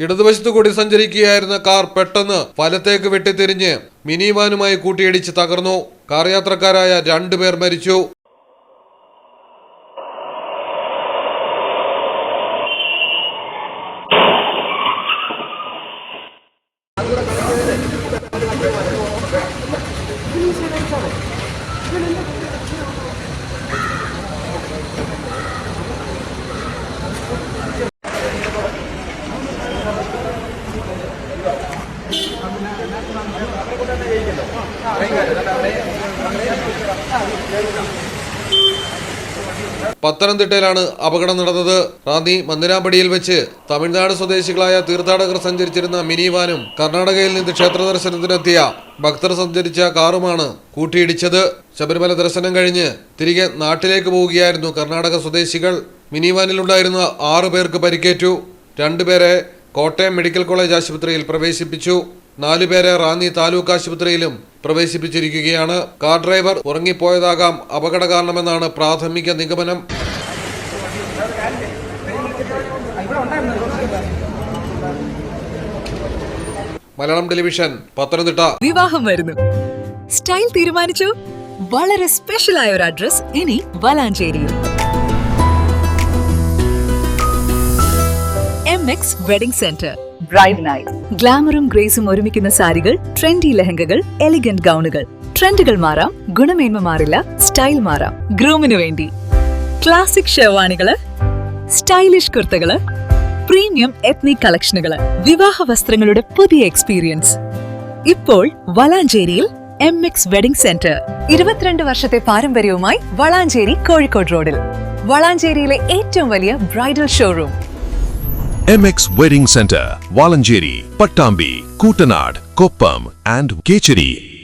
ഇടതുവശത്തു കൂടി സഞ്ചരിക്കുകയായിരുന്ന കാർ പെട്ടെന്ന് വലത്തേക്ക് വെട്ടിത്തിരിഞ്ഞ് മിനി വാനുമായി കൂട്ടിയിടിച്ച് തകർന്നു. കാർ യാത്രക്കാരായ രണ്ടുപേർ മരിച്ചു. പത്തനംതിട്ടയിലാണ് അപകടം നടന്നത്. റാന്നി മന്ദിരാമ്പടിയിൽ വെച്ച് തമിഴ്നാട് സ്വദേശികളായ തീർത്ഥാടകർ സഞ്ചരിച്ചിരുന്ന മിനി വാനും കർണാടകയിൽ നിന്ന് ക്ഷേത്ര ദർശനത്തിനെത്തിയ ഭക്തർ സഞ്ചരിച്ച കാറുമാണ് കൂട്ടിയിടിച്ചത്. ശബരിമല ദർശനം കഴിഞ്ഞ് തിരികെ നാട്ടിലേക്ക് പോവുകയായിരുന്നു കർണാടക സ്വദേശികൾ. മിനി വാനിലുണ്ടായിരുന്ന ആറു പേർക്ക് പരിക്കേറ്റു. രണ്ടുപേരെ കോട്ടയം മെഡിക്കൽ കോളേജ് ആശുപത്രിയിൽ പ്രവേശിപ്പിച്ചു. നാലുപേരെ റാന്നി താലൂക്ക് ആശുപത്രിയിലും പ്രവേശിപ്പിച്ചിരിക്കുകയാണ്. കാർ ഡ്രൈവർ ഉറങ്ങിപ്പോയതാകാം. അപകട കാരണമെന്നാണ് പ്രാഥമിക നിഗമനം. മലയാളം ടെലിവിഷൻ പത്തനംതിട്ട. വിവാഹം വരുന്നു. സ്റ്റൈൽ തീരുമാനിച്ചു. വളരെ സ്പെഷ്യൽ ആയ ഒരു അഡ്രസ് ഇനി വളാഞ്ചേരിയിൽ X Wedding Center bride night ഗ്ലാമറും ഗ്രേസും ഒരുമിക്കുന്ന സാരികൾ ട്രെൻഡി ലഹങ്കകൾ എലിഗന്റ് ഗൗണുകൾ. ട്രെൻഡുകൾ മാറാം ഗുണമേന്മ മാറില്ല സ്റ്റൈൽ മാറാം. ഗ്രൂമിനു വേണ്ടി. ക്ലാസിക് ഷെർവാണികൾ സ്റ്റൈലിഷ് കുർത്തകൾ പ്രീമിയം എത്നിക് കളക്ഷനുകൾ വിവാഹ വസ്ത്രങ്ങളുടെ പുതിയ എക്സ്പീരിയൻസ് ഇപ്പോൾ വളാഞ്ചേരിയിൽ എം എക്സ് വെഡിംഗ് സെന്റർ ഇരുപത്തിരണ്ട് വർഷത്തെ പാരമ്പര്യവുമായി വളാഞ്ചേരി കോഴിക്കോട് റോഡിൽ. വളാഞ്ചേരിയിലെ ഏറ്റവും വലിയ bridal showroom. MX Wedding Center, Valanjiri, Pattambi, Kutanad, Koppam and Kecheri.